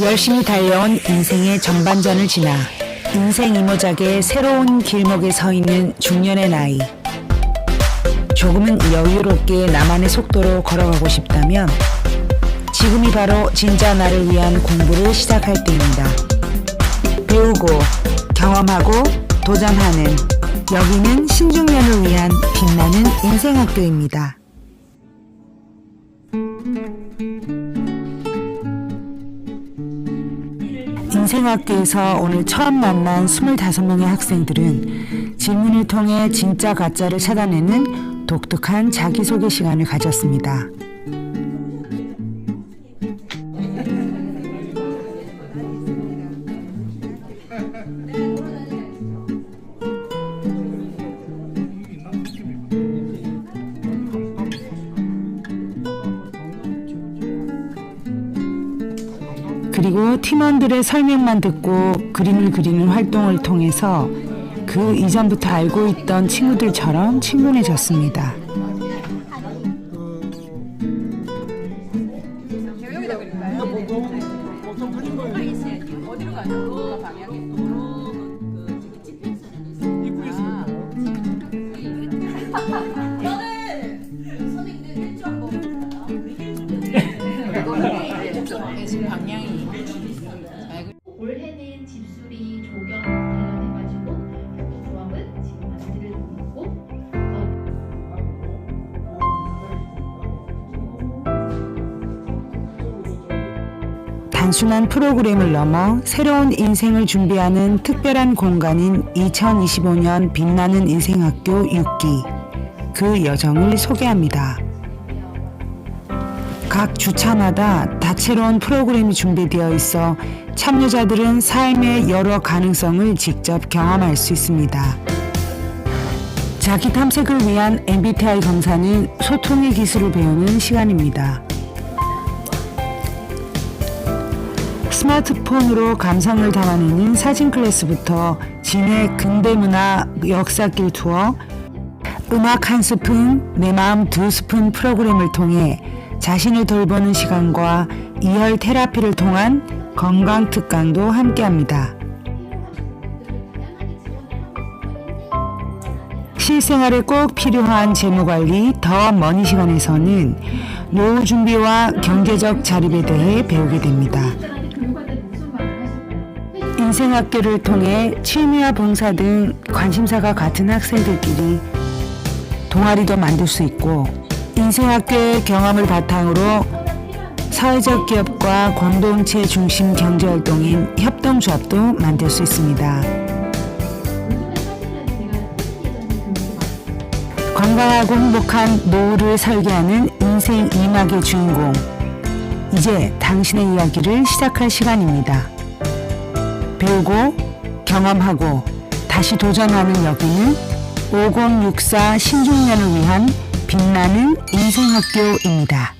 열심히 달려온 인생의 전반전을 지나 인생 이모작의 새로운 길목에 서 있는 중년의 나이. 조금은 여유롭게 나만의 속도로 걸어가고 싶다면 지금이 바로 진짜 나를 위한 공부를 시작할 때입니다. 배우고 경험하고 도전하는 여기는 신중년을 위한 빛나는 인생학교입니다. 인생학교에서 오늘 처음 만난 25명의 학생들은 질문을 통해 진짜 가짜를 찾아내는 독특한 자기소개 시간을 가졌습니다. 그리고 팀원들의 설명만 듣고 그림을 그리는 활동을 통해서 그 이전부터 알고 있던 친구들처럼 친근해졌습니다. 지금 방향이 올해는 집수리 조경 관련해가지고 조합은 지금 만들고 있고 단순한 프로그램을 넘어 새로운 인생을 준비하는 특별한 공간인 2025년 빛나는 인생학교 6기. 그 여정을 소개합니다. 각 주차마다 다채로운 프로그램이 준비되어 있어 참여자들은 삶의 여러 가능성을 직접 경험할 수 있습니다. 자기 탐색을 위한 MBTI 검사는 소통의 기술을 배우는 시간입니다. 스마트폰으로 감성을 담아내는 사진 클래스부터 진해 근대문화 역사길 투어, 음악 한 스푼, 내 마음 두 스푼 프로그램을 통해 자신을 돌보는 시간과 이혈 테라피를 통한 건강 특강도 함께합니다. 실생활에 꼭 필요한 재무관리 더 머니 시간에서는 노후 준비와 경제적 자립에 대해 배우게 됩니다. 인생학교를 통해 취미와 봉사 등 관심사가 같은 학생들끼리 동아리도 만들 수 있고 인생학교의 경험을 바탕으로 사회적 기업과 공동체 중심 경제활동인 협동조합도 만들 수 있습니다. 건강하고 행복한 노후를 설계하는 인생 이막의 주인공. 이제 당신의 이야기를 시작할 시간입니다. 배우고 경험하고 다시 도전하는 여기는 5064 신중년을 위한 빛나는 인생학교입니다.